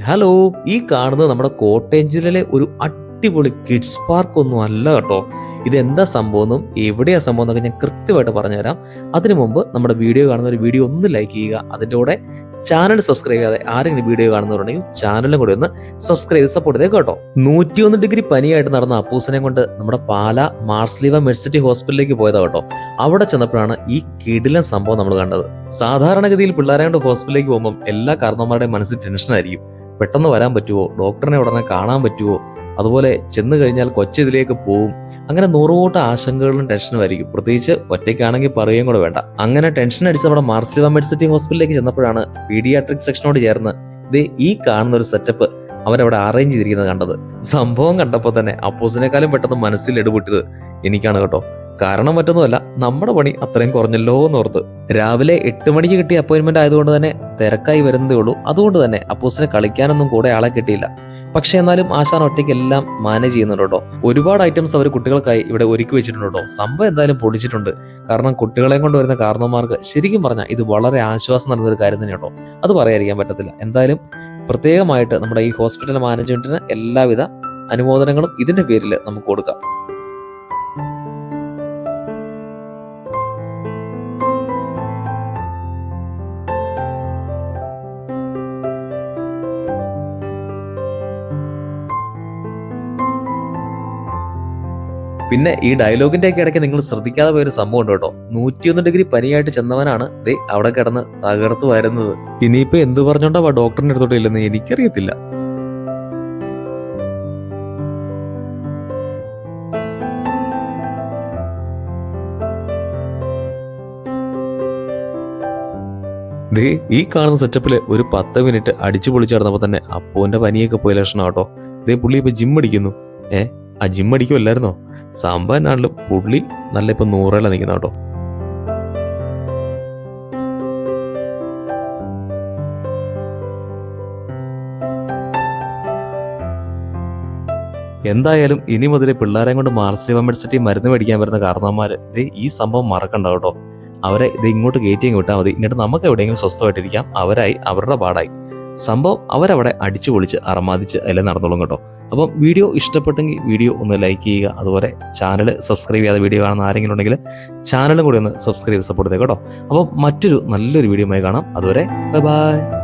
Hello ഈ കാണുന്നത് നമ്മുടെ കോട്ടയം ജില്ലയിലെ ഒരു അടിപൊളി കിഡ്സ് പാർക്ക് ഒന്നും അല്ല കേട്ടോ. ഇത് എന്താ സംഭവം എന്നും എവിടെയാ സംഭവം എന്നൊക്കെ ഞാൻ കൃത്യമായിട്ട് പറഞ്ഞുതരാം. അതിനു മുമ്പ് നമ്മുടെ വീഡിയോ കാണുന്ന ഒരു വീഡിയോ ഒന്ന് ലൈക്ക് ചെയ്യുക. അതിന്റെ കൂടെ ചാനൽ സബ്സ്ക്രൈബ് ചെയ്യാതെ ആരെങ്കിലും വീഡിയോ കാണുന്നവരുണ്ടെങ്കിൽ ചാനലും കൂടി ഒന്ന് സബ്സ്ക്രൈബ് ചെയ്ത് സപ്പോർട്ട് ചെയ്തേ കേട്ടോ. നൂറ്റിയൊന്ന് ഡിഗ്രി പനിയായിട്ട് നടന്ന അപ്പൂസിനെ കൊണ്ട് നമ്മുടെ പാല മാർസ്ലീവ മെഡ്സിറ്റി ഹോസ്പിറ്റലിലേക്ക് പോയതാ കേട്ടോ. അവിടെ ചെന്നപ്പോഴാണ് ഈ കിടിലൻ സംഭവം നമ്മൾ കണ്ടത്. സാധാരണഗതിയിൽ പിള്ളേരെ കൊണ്ട് ഹോസ്പിറ്റലിലേക്ക് പോകുമ്പോൾ എല്ലാ കാരണവന്മാരുടെയും മനസ്സിൽ ടെൻഷനായിരിക്കും പെട്ടെന്ന് വരാൻ പറ്റുമോ ഡോക്ടറിനെ ഉടനെ കാണാൻ പറ്റുമോ അതുപോലെ ചെന്ന് കഴിഞ്ഞാൽ കൊച്ചിതിലേക്ക് പോവും. അങ്ങനെ നൂറുകൂട്ട ആശങ്കകളും ടെൻഷനും ആയിരിക്കും. പ്രത്യേകിച്ച് ഒറ്റയ്ക്കാണെങ്കിൽ പറയുകയും കൂടെ വേണ്ട. അങ്ങനെ ടെൻഷൻ അടിച്ച് നമ്മുടെ മാർസ്ലിവ മെഡിസിറ്റി ഹോസ്പിറ്റലിലേക്ക് ചെന്നപ്പോഴാണ് പീഡിയാട്രിക് സെക്ഷനോട് ചേർന്ന് ഇത് ഈ കാണുന്ന ഒരു സെറ്റപ്പ് അവരവിടെ അറേഞ്ച് ചെയ്തിരിക്കുന്നത് കണ്ടത്. സംഭവം കണ്ടപ്പോൾ തന്നെ അപ്പോസിനേക്കാളും പെട്ടെന്ന് മനസ്സിൽ എടുപൊട്ടിയത് എനിക്കാണ് കേട്ടോ. കാരണം മറ്റൊന്നുമല്ല നമ്മുടെ പണി അത്രയും കുറഞ്ഞല്ലോ എന്ന് ഓർത്ത്. രാവിലെ എട്ട് മണിക്ക് കിട്ടിയ അപ്പോയിന്റ്മെന്റ് ആയതുകൊണ്ട് തന്നെ തിരക്കായി വരുന്നതേ ഉള്ളൂ. അതുകൊണ്ട് തന്നെ അപ്പോസിനെ കളിക്കാനൊന്നും കൂടെ ആളെ കിട്ടിയില്ല. പക്ഷെ എന്നാലും ആശാൻ ഒറ്റയ്ക്ക് എല്ലാം മാനേജ് ചെയ്യുന്നുണ്ട് കേട്ടോ. ഒരുപാട് ഐറ്റംസ് അവർ കുട്ടികൾക്കായി ഇവിടെ ഒരുക്കി വെച്ചിട്ടുണ്ട് കേട്ടോ. സംഭവം എന്തായാലും പൊളിച്ചിട്ടുണ്ട്. കാരണം കുട്ടികളെ കൊണ്ട് വരുന്ന കാരണന്മാർക്ക് ശരിക്കും പറഞ്ഞാൽ ഇത് വളരെ ആശ്വാസം നൽകുന്ന ഒരു കാര്യം തന്നെ അത് പറയാതിരിക്കാൻ പറ്റത്തില്ല. എന്തായാലും പ്രത്യേകമായിട്ട് നമ്മുടെ ഈ ഹോസ്പിറ്റൽ മാനേജ്മെന്റിന് എല്ലാവിധ അനുമോദനങ്ങളും ഇതിന്റെ പേരിൽ നമുക്ക് കൊടുക്കാം. പിന്നെ ഈ ഡയലോഗിന്റെ ഒക്കെ ഇടയ്ക്ക് നിങ്ങൾ ശ്രദ്ധിക്കാതെ പോയൊരു സംഭവം ഉണ്ട് കേട്ടോ. നൂറ്റിയൊന്ന് ഡിഗ്രി പനിയായിട്ട് ചെന്നവനാണ് ദേ അവിടെ കിടന്ന് തകർത്ത് വരുന്നത്. ഇനിയിപ്പോ എന്ത് പറഞ്ഞോണ്ടാ ഡോക്ടറിന്റെ അടുത്തോട്ട് ഇല്ലെന്ന് എനിക്കറിയത്തില്ല. ദേ ഈ കാണുന്ന സെറ്റപ്പിൽ ഒരു പത്ത് മിനിറ്റ് അടിച്ചു പൊളിച്ചു നടന്നപ്പോൾ തന്നെ അപ്പോന്റെ പനിയൊക്കെ പോയ ലക്ഷണം കേട്ടോ. ദേ പുള്ളി ഇപ്പൊ ജിം അടിക്കുന്നു. ഏ? ആ ജിം അടിക്കുമല്ലായിരുന്നോ സംഭവനാണെങ്കിലും പുള്ളി നല്ല ഇപ്പം നൂറേല നിൽക്കുന്ന കേട്ടോ. എന്തായാലും ഇനി മുതൽ പിള്ളേരെ കൊണ്ട് മാർസ്ലിവ മെഡിസിറ്റി മരുന്ന് മേടിക്കാൻ വരുന്ന കാരണവന്മാർ ഇത് ഈ സംഭവം മറക്കണ്ട കേട്ടോ. അവരെ ഇത് ഇങ്ങോട്ട് കയറ്റിയും വിട്ടാൽ മതി. എന്നിട്ട് നമുക്ക് എവിടെയെങ്കിലും സ്വസ്ഥമായിട്ടിരിക്കാം. അവരായി അവരുടെ പാടായി. സംഭവം അവരവിടെ അടിച്ചു പൊളിച്ച് അറമാദിച്ച് എല്ലാം നടന്നോളും കേട്ടോ. അപ്പം വീഡിയോ ഇഷ്ടപ്പെട്ടെങ്കിൽ വീഡിയോ ഒന്ന് ലൈക്ക് ചെയ്യുക. അതുപോലെ ചാനൽ സബ്സ്ക്രൈബ് ചെയ്യാതെ വീഡിയോ കാണുന്ന ആരെങ്കിലും ഉണ്ടെങ്കിൽ ചാനലും കൂടി ഒന്ന് സബ്സ്ക്രൈബ് സപ്പോർട്ട് ചെയ്തേ കേട്ടോ. അപ്പം മറ്റൊരു നല്ലൊരു വീഡിയോ കാണാം. അതുവരെ ബൈ ബൈ